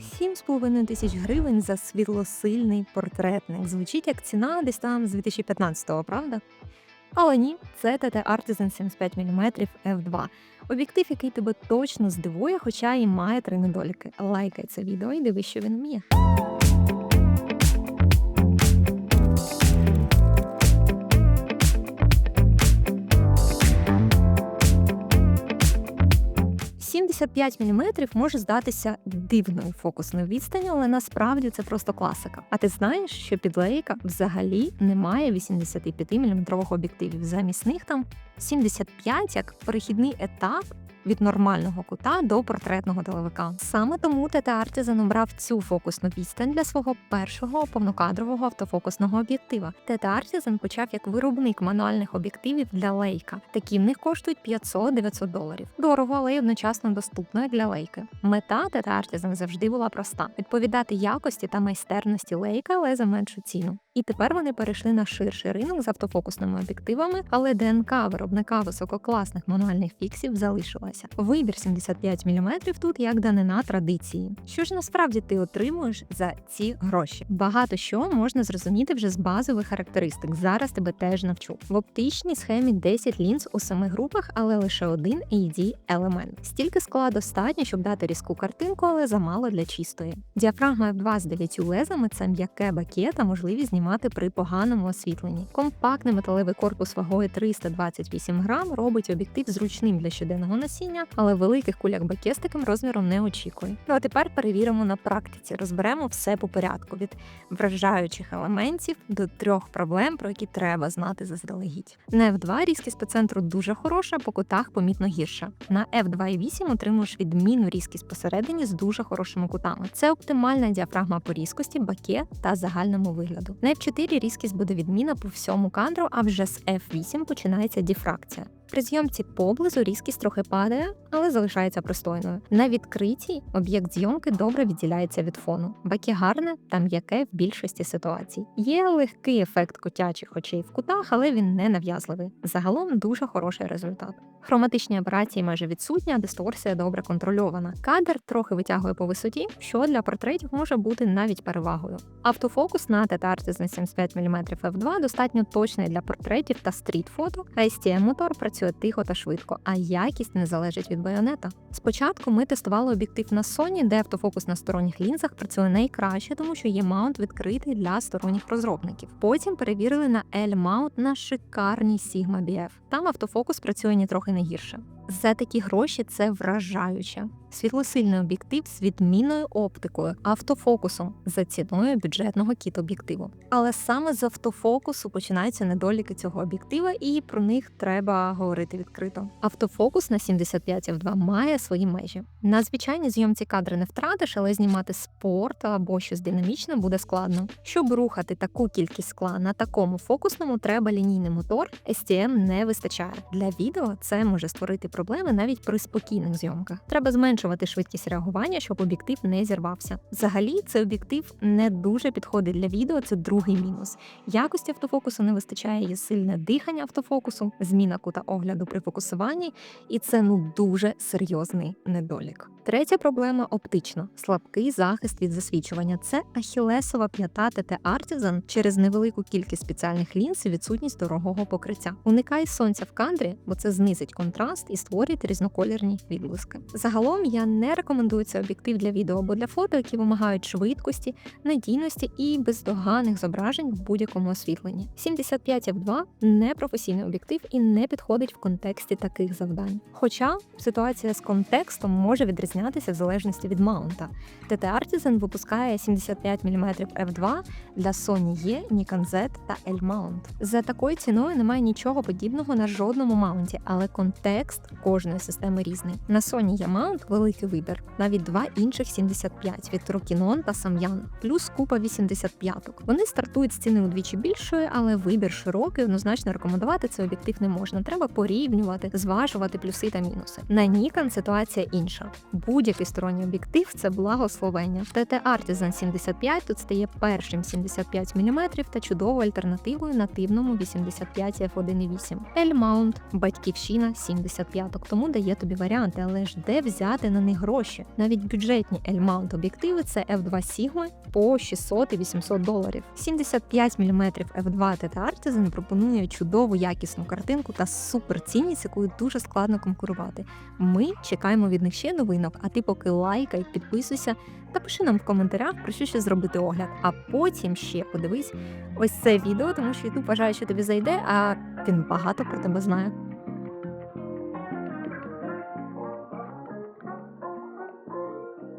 7,5 тисяч гривень за світлосильний портретник. Звучить як ціна десь там з 2015-го, правда? Але ні, це ТТ Artisan 75 мм f2. Об'єктив, який тебе точно здивує, хоча і має три недоліки. Лайкай це відео і дивись, що він вміє. – 75 мм може здатися дивною фокусною відстанню, але насправді це просто класика. А ти знаєш, що під Leica взагалі немає 85 мм об'єктивів. Замість них там 75 як перехідний етап від нормального кута до портретного телевика. Саме тому TT Artisan обрав цю фокусну відстань для свого першого повнокадрового автофокусного об'єктива. TT Artisan почав як виробник мануальних об'єктивів для Leica. Такі в них коштують 500-900 доларів. Дорого, але й одночасно доступно для Leica. Мета Artisan завжди була проста: відповідати якості та майстерності Leica, але за меншу ціну. І тепер вони перейшли на ширший ринок з автофокусними об'єктивами, але ДНК виробника висококласних мануальних фіксів залишилася. Вибір 75 мм тут як данина традиції. Що ж насправді ти отримуєш за ці гроші? Багато що можна зрозуміти вже з базових характеристик. Зараз тебе теж навчу. В оптичній схемі 10 лінз у семи групах, але лише один AD елемент. Стільки скла достатньо, щоб дати різку картинку, але замало для чистої. Діафрагма F2 з 9 лезами це м'яке баке та можливість знімати при поганому освітленні. Компактний металевий корпус вагою 328 грам робить об'єктив зручним для щоденного носіння, але великих куляк баке з таким розміром не очікує. Ну а тепер перевіримо на практиці. Розберемо все по порядку від вражаючих елементів до трьох проблем, про які треба знати заздалегідь. На F2 різкість по центру дуже хороша, по кутах помітно гірша. На F2.8 отримуєш відмінну різкість посередині з дуже хорошими кутами. Це оптимальна діафрагма по різкості, баке та загальному вигляду. На F4 різкість буде відміна по всьому кадру, а вже з F8 починається діфракція. При зйомці поблизу різкість трохи падає, але залишається пристойною. На відкритій об'єкт зйомки добре відділяється від фону. Баке гарне та м'яке в більшості ситуацій. Є легкий ефект котячих очей в кутах, але він не нав'язливий. Загалом дуже хороший результат. Хроматичні операції майже відсутні, а дисторсія добре контрольована. Кадр трохи витягує по висоті, що для портретів може бути навіть перевагою. Автофокус на TT Artisan 75 мм f2 достатньо точний для портретів та стріт-фото, а STM мотор працює тихо та швидко, а якість не залежить від байонета. Спочатку ми тестували об'єктив на Sony, де автофокус на сторонніх лінзах працює найкраще, тому що є маунт відкритий для сторонніх розробників. Потім перевірили на L-маунт на шикарній Sigma BF. Там автофокус працює нітрохи не гірше. За такі гроші це вражаюче. Світлосильний об'єктив з відмінною оптикою, автофокусом за ціною бюджетного кіт-об'єктиву. Але саме з автофокусу починаються недоліки цього об'єктива, і про них треба говорити відкрито. Автофокус на 75 f2 має свої межі. На звичайній зйомці кадри не втратиш, але знімати спорт або щось динамічне буде складно. Щоб рухати таку кількість скла на такому фокусному, треба лінійний мотор. STM не вистачає. Для відео це може створити проблеми навіть при спокійних зйомках. Треба зменшувати швидкість реагування, щоб об'єктив не зірвався. Взагалі, цей об'єктив не дуже підходить для відео. Це другий мінус. Якості автофокусу не вистачає, є сильне дихання автофокусу, зміна кута огляду при фокусуванні, і це ну дуже серйозний недолік. Третя проблема оптична: слабкий захист від засвічування. Це ахілесова п'ята TT Artisan через невелику кількість спеціальних лінз і відсутність дорогого покриття. Уникай сонця в кадрі, бо це знизить контраст і створить різноколірні відблиски. Загалом я не рекомендую цей об'єктив для відео або для фото, які вимагають швидкості, надійності і бездоганних зображень в будь-якому освітленні. 75 f2 не професійний об'єктив і не підходить в контексті таких завдань. Хоча ситуація з контекстом може відрізнятися в залежності від маунта. TT Artisan випускає 75 мм f2 для Sony E, Nikon Z та L-mount. За такою ціною немає нічого подібного на жодному маунті, але контекст кожної системи різний. На Sony маунт великий вибір, навіть два інших 75 від Rokinon та Samyang, плюс купа 85-ок. Вони стартують з ціни удвічі більшої, але вибір широкий, однозначно рекомендувати цей об'єктив не можна. Треба порівнювати, зважувати плюси та мінуси. На Nikon ситуація інша. Будь-який сторонній об'єктив це благословення. TT Artisan 75 тут стає першим 75 мм та чудовою альтернативою нативному 85 f1.8. L-mount, батьківщина 75 десяток, тому дає тобі варіанти, але ж де взяти на них гроші? Навіть бюджетні L-mount об'єктиви це f2 Sigma по 600 і 800 доларів. 75 мм f2 TT Artisan пропонує чудову якісну картинку та суперцінність, якою дуже складно конкурувати. Ми чекаємо від них ще новинок, а ти поки лайкай, підписуйся та пиши нам в коментарях про що ще зробити огляд. А потім ще подивись ось це відео, тому що YouTube вважає, що тобі зайде, а він багато про тебе знає.